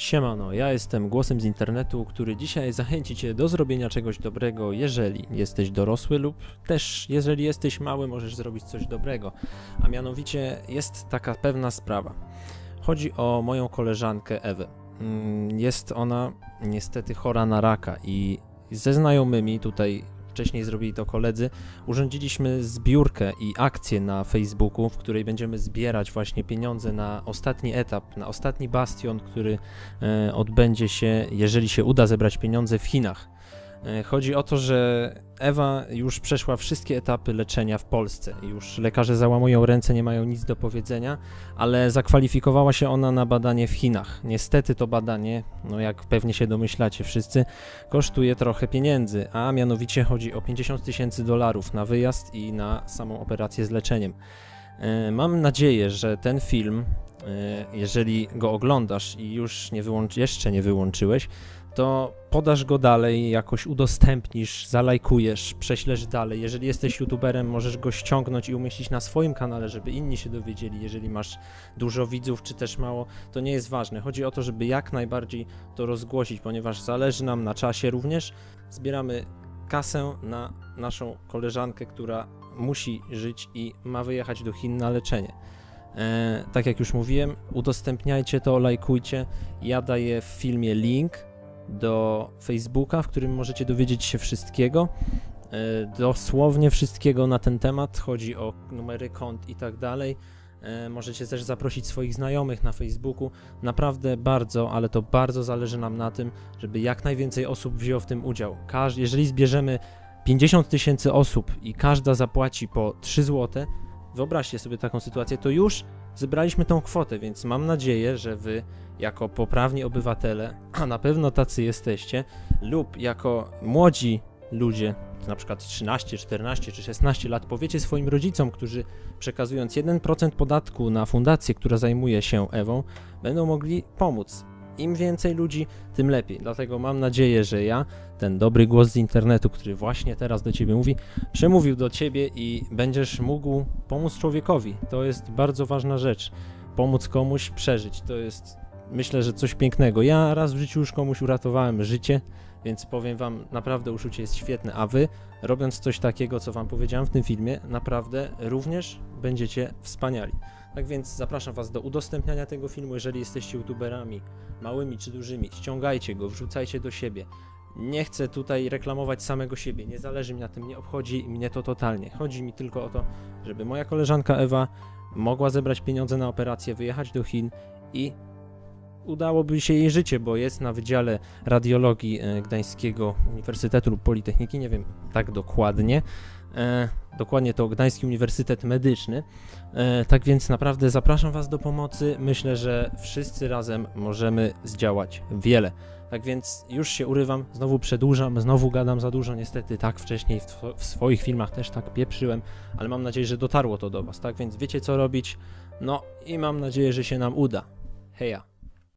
Siemano, ja jestem głosem z internetu, który dzisiaj zachęci Cię do zrobienia czegoś dobrego, jeżeli jesteś dorosły lub też jeżeli jesteś mały, możesz zrobić coś dobrego. A mianowicie jest taka pewna sprawa. Chodzi o moją koleżankę Ewę. Mm, Jest ona niestety chora na raka i ze znajomymi tutaj wcześniej zrobili to koledzy, urządziliśmy zbiórkę i akcję na Facebooku, w której będziemy zbierać właśnie pieniądze na ostatni etap, na ostatni bastion, który e, odbędzie się, jeżeli się uda zebrać pieniądze w Chinach. E, Chodzi o to, że Ewa już przeszła wszystkie etapy leczenia w Polsce. Już lekarze załamują ręce, nie mają nic do powiedzenia, ale zakwalifikowała się ona na badanie w Chinach. Niestety to badanie, no jak pewnie się domyślacie wszyscy, kosztuje trochę pieniędzy, a mianowicie chodzi o 50 tysięcy dolarów na wyjazd i na samą operację z leczeniem. E, Mam nadzieję, że ten film, e, jeżeli go oglądasz i już nie wyłączy, jeszcze nie wyłączyłeś, to podasz go dalej, jakoś udostępnisz, zalajkujesz, prześlesz dalej. Jeżeli jesteś youtuberem, możesz go ściągnąć i umieścić na swoim kanale, żeby inni się dowiedzieli. Jeżeli masz dużo widzów, czy też mało, to nie jest ważne. Chodzi o to, żeby jak najbardziej to rozgłosić, ponieważ zależy nam na czasie również. Zbieramy kasę na naszą koleżankę, która musi żyć i ma wyjechać do Chin na leczenie. E, tak jak już mówiłem, udostępniajcie to, lajkujcie. Ja daję w filmie link do Facebooka, w którym możecie dowiedzieć się wszystkiego. E, dosłownie wszystkiego na ten temat. Chodzi o numery kont i tak dalej. E, Możecie też zaprosić swoich znajomych na Facebooku. Naprawdę bardzo, ale to bardzo zależy nam na tym, żeby jak najwięcej osób wzięło w tym udział. Każ, jeżeli zbierzemy 50 tysięcy osób i każda zapłaci po 3 zł, wyobraźcie sobie taką sytuację, to już zebraliśmy tą kwotę, więc mam nadzieję, że wy jako poprawni obywatele, a na pewno tacy jesteście, lub jako młodzi ludzie, na przykład 13, 14 czy 16 lat, powiecie swoim rodzicom, którzy przekazując 1% podatku na fundację, która zajmuje się Ewą, będą mogli pomóc. Im więcej ludzi, tym lepiej. Dlatego mam nadzieję, że ja, ten dobry głos z internetu, który właśnie teraz do ciebie mówi, przemówił do ciebie i będziesz mógł pomóc człowiekowi. To jest bardzo ważna rzecz. Pomóc komuś przeżyć. To jest, myślę, że coś pięknego. Ja raz w życiu już komuś uratowałem życie, więc powiem wam, naprawdę uczucie jest świetne. A wy, robiąc coś takiego, co wam powiedziałem w tym filmie, naprawdę również będziecie wspaniali. Tak więc zapraszam was do udostępniania tego filmu, jeżeli jesteście youtuberami, małymi czy dużymi. Ściągajcie go, wrzucajcie do siebie. Nie chcę tutaj reklamować samego siebie, nie zależy mi na tym, nie obchodzi mnie to totalnie. Chodzi mi tylko o to, żeby moja koleżanka Ewa mogła zebrać pieniądze na operację, wyjechać do Chin i udałoby się jej życie, bo jest na Wydziale Radiologii e, Gdańskiego Uniwersytetu lub Politechniki, nie wiem tak dokładnie. E, dokładnie to Gdański Uniwersytet Medyczny. E, tak więc naprawdę zapraszam Was do pomocy. Myślę, że wszyscy razem możemy zdziałać wiele. Tak więc już się urywam, znowu przedłużam, znowu gadam za dużo. Niestety tak wcześniej w, w swoich filmach też tak pieprzyłem, ale mam nadzieję, że dotarło to do Was. Tak więc wiecie co robić. No i mam nadzieję, że się nam uda. Heja.